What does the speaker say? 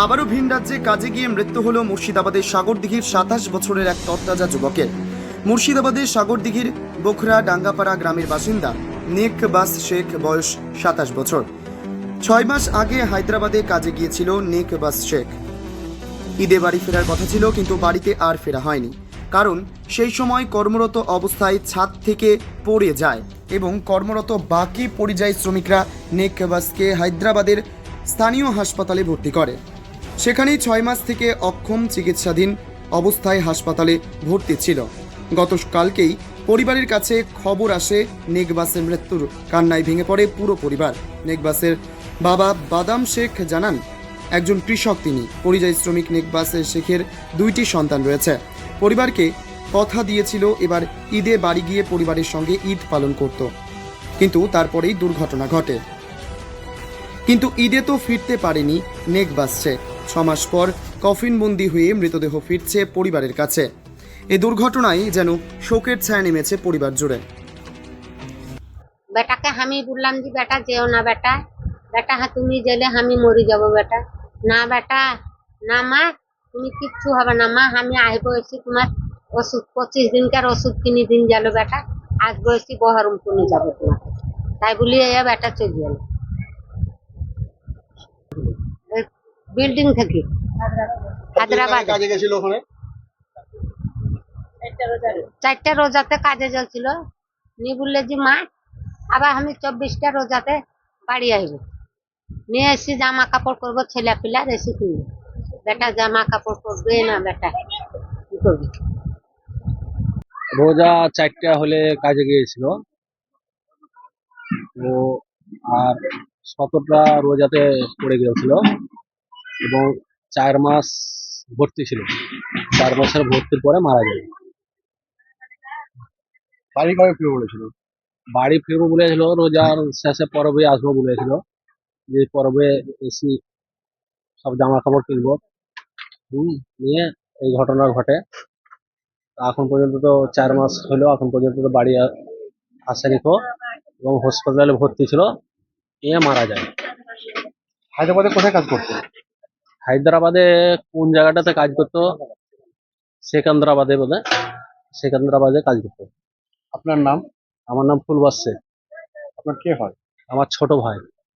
আবারও ভিন রাজ্যে কাজে গিয়ে মৃত্যু হল মুর্শিদাবাদের সাগরদিঘির সাতাশ বছরের এক তরতাজা যুবকের। মুর্শিদাবাদের সাগরদিঘির বোখরা ডাঙ্গাপাড়া গ্রামের বাসিন্দা নেক বাস শেখ বয়স সাতাশ বছর। ছয় মাস আগে হায়দ্রাবাদে কাজে গিয়েছিল নেক বাস শেখ। ঈদে বাড়ি ফেরার কথা ছিল, কিন্তু বাড়িতে আর ফেরা হয়নি। কারণ সেই সময় কর্মরত অবস্থায় ছাদ থেকে পড়ে যায় এবং কর্মরত বাকি পরিযায়ী শ্রমিকরা নেক বাসকে হায়দ্রাবাদের স্থানীয় হাসপাতালে ভর্তি করে। সেখানেই ছয় মাস থেকে অক্ষম চিকিৎসাধীন অবস্থায় হাসপাতালে ভর্তি ছিল। গতকালকেই পরিবারের কাছে খবর আসে নেকবাসের মৃত্যুর কান্নায় ভেঙে পড়ে পুরো পরিবার। নেকবাসের বাবা বাদাম শেখ জানান, একজন কৃষক তিনি। পরিযায়ী শ্রমিক নেকবাসে শেখের দুইটি সন্তান রয়েছে। পরিবারকে কথা দিয়েছিল এবার ঈদে বাড়ি গিয়ে পরিবারের সঙ্গে ঈদ পালন করত। কিন্তু তারপরেই দুর্ঘটনা ঘটে। কিন্তু ঈদে তো ফিরতে পারেনি নেকবাস শেখ। ছমাস পর কফিনবন্দি হয়ে মৃতদেহ ফিরছে পরিবারের কাছে। এই দুর্ঘটনায় যেন শোকের ছায়া নেমেছে পরিবার জুড়ে। বেটাকে আমি বললাম যে, বেটা, যেও না বেটা। বেটা হ্যাঁ তুমি গেলে আমি মরে যাব বেটা। না বেটা, না মা, তুমি কিচ্ছু হবে না। মা, আমি আসব এসে তোমার ওষুধ, পঁচিশ দিনকার ওষুধ কিনে দিন গেল বেটা। আসব এসে বহরমপুর যাব তোমার তাই বলি এ, বেটা, চলে গেল। বিল্ডিং থেকে। হায়দ্রাবাদ। কাজে গেছিল ওখানে? চারটা রোজাতে কাজে যাচ্ছিল নিয়ে বললে যে মা আবার আমি চব্বিশটা রোজাতে বাড়ি আসব নিয়ে এসে জামা কাপড় করব ছেলে পিলার এসে কিনবো। বেটা জামা কাপড় করবে না বেটা? কি করবি? রোজা চারটা হলে কাজে গিয়েছিল। তো আর সতেরোটা রোজাতে পড়ে গিয়েছিল। এবং চার মাস ভর্তি ছিল। চার মাসের ভর্তির পরে মারা যায় বাড়ি কবে ফিরবো বলেছিল? বাড়ি ফিরবো বলেছিল রোজার শেষে পরবে আসব বলেছিল। যে পরবে এসি সব জামা কাপড় কিনবো। হম নিয়ে এই ঘটনা ঘটে। এখন পর্যন্ত তো চার মাস হলো এখন পর্যন্ত তো বাড়ি আসেনি তো। এবং হসপিটালে ভর্তি ছিল নিয়ে মারা যায়। হায়দ্রাবাদে কোথায় কাজ করতো? হায়দ্রাবাদে কোন জায়গাটাতে কাজ করতো? সেকান্দ্রাবাদে বোধ সেকান্দ্রাবাদে কাজ করতো। আপনার নাম? আমার নাম ফুলবাস শেখ। আপনার কে হয়? আমার ছোট ভাই।